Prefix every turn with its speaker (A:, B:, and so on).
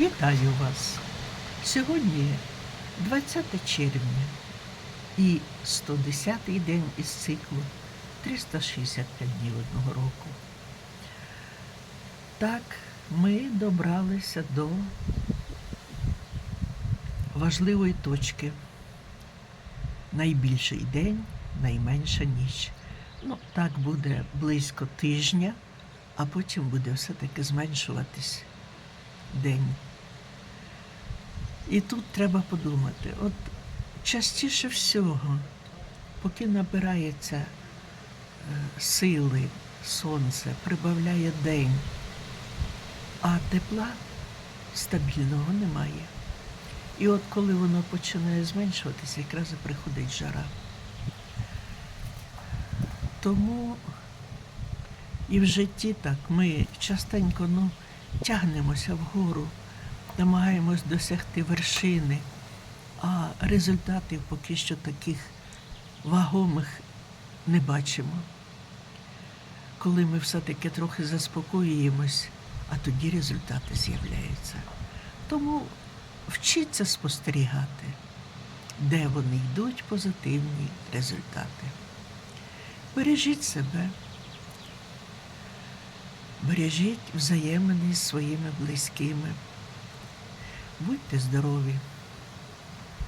A: Вітаю вас! Сьогодні 20 червня і 110-й день із циклу 365 днів одного року. Так, ми добралися до важливої точки. Найбільший день, найменша ніч. Ну, так буде близько тижня, а потім буде все-таки зменшуватись день. І тут треба подумати, от частіше всього, поки набирається е, сили, сонце, прибавляє день, а тепла стабільного немає. І от коли воно починає зменшуватися, якраз і приходить жара. Тому і в житті так ми частенько ну, тягнемося вгору, намагаємось досягти вершини, а результатів поки що таких вагомих не бачимо. Коли ми все-таки трохи заспокоюємось, а тоді результати з'являються. Тому вчіться спостерігати, де вони йдуть позитивні результати. Бережіть себе, бережіть взаємини з своїми близькими. Будьте здорові!